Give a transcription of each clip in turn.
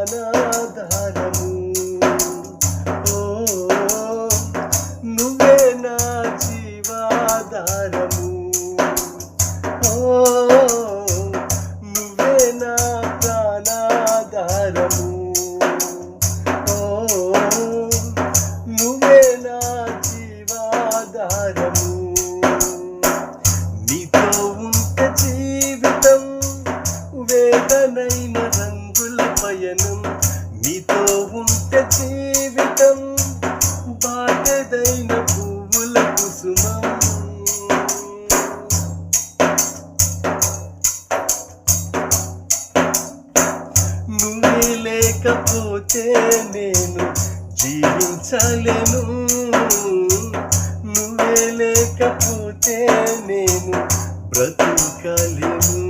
ప్రాణాధారము ఓ నువ్వే నా జీవాధారము. ఓ నువ్వే నా ప్రాణాధారము. ఓ నువ్వే నా జీవాధారము. నీతో ఉంటే జీవితం వేదనైనా నిత్య జీవితం బాటెదైన పువ్వుల కుసుమం. నువ్వే లేకపోతే నేను జీవించలేను. నువ్వే లేకపోతే నేను బ్రతుకలేను.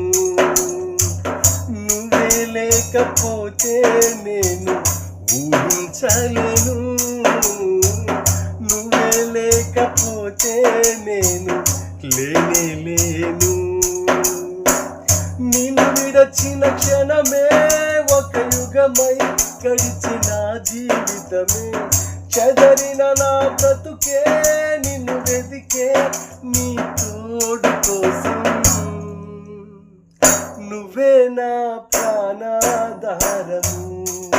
నువ్వే లేకపోతే నేను ఊహించలేను. నువ్వే లేకపోతే నేను లేనే లేను. నిన్ను విడచిన క్షణమే ఒక యుగమై గడిచిన జీవితమే. చెదరిన నా బ్రతుకే నిన్ను వెతికే నీ తోడు కోసం. నువ్వే నా ప్రాణాధారము.